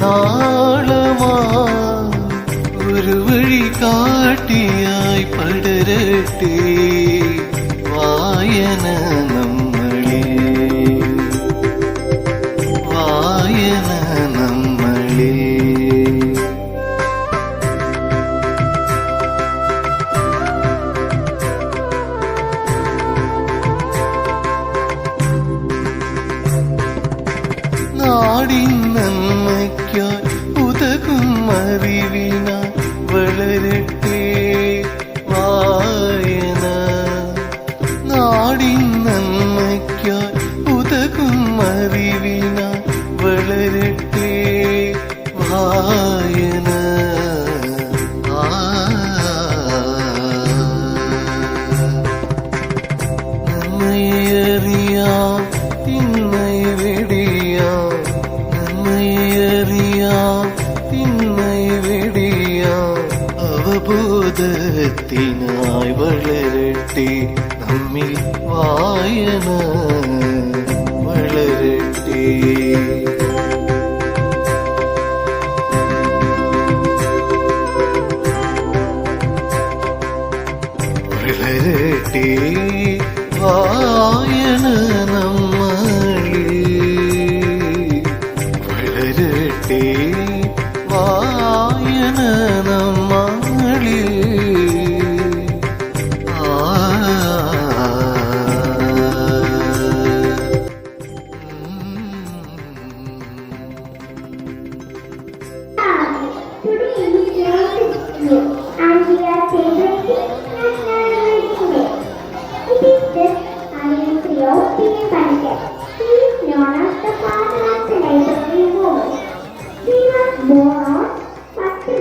താളമായി ഒരു വഴി കാട്ടിയായി പടരട്ടെ വായന നമ്മളെ വായന നമ്മളെ നാടിന്ന നനയ്ക്കാൻ ഉതകും അറിവിന വളരട്ടെ വായന. നാടി നന്മയ്ക്കാൻ ഉതകും അറിവിന വളരട്ടെ വായന. അതിനായി വളരട്ടെ നമ്മിൽ വായന വളരട്ടെ. വളരട്ടെ വായന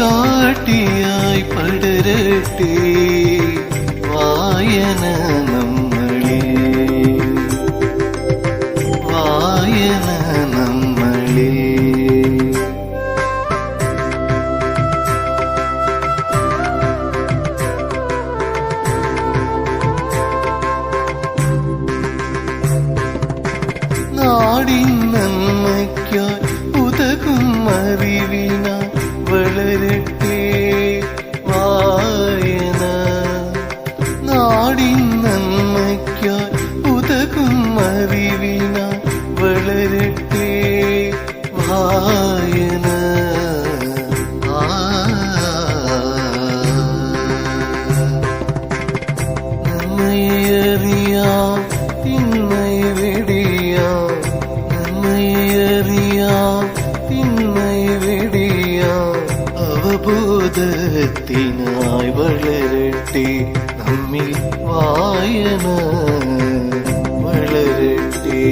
കാട്ടിയായി പടരട്ടെ വായന നമ്മളെ വായന നമ്മളെ നാടിൻ നന്മയ്ക്കായി ഉതകും അറിവി ജ്ഞാനത്തിനായി വളരട്ടെ നമ്മിൽ വായന വളരട്ടെ.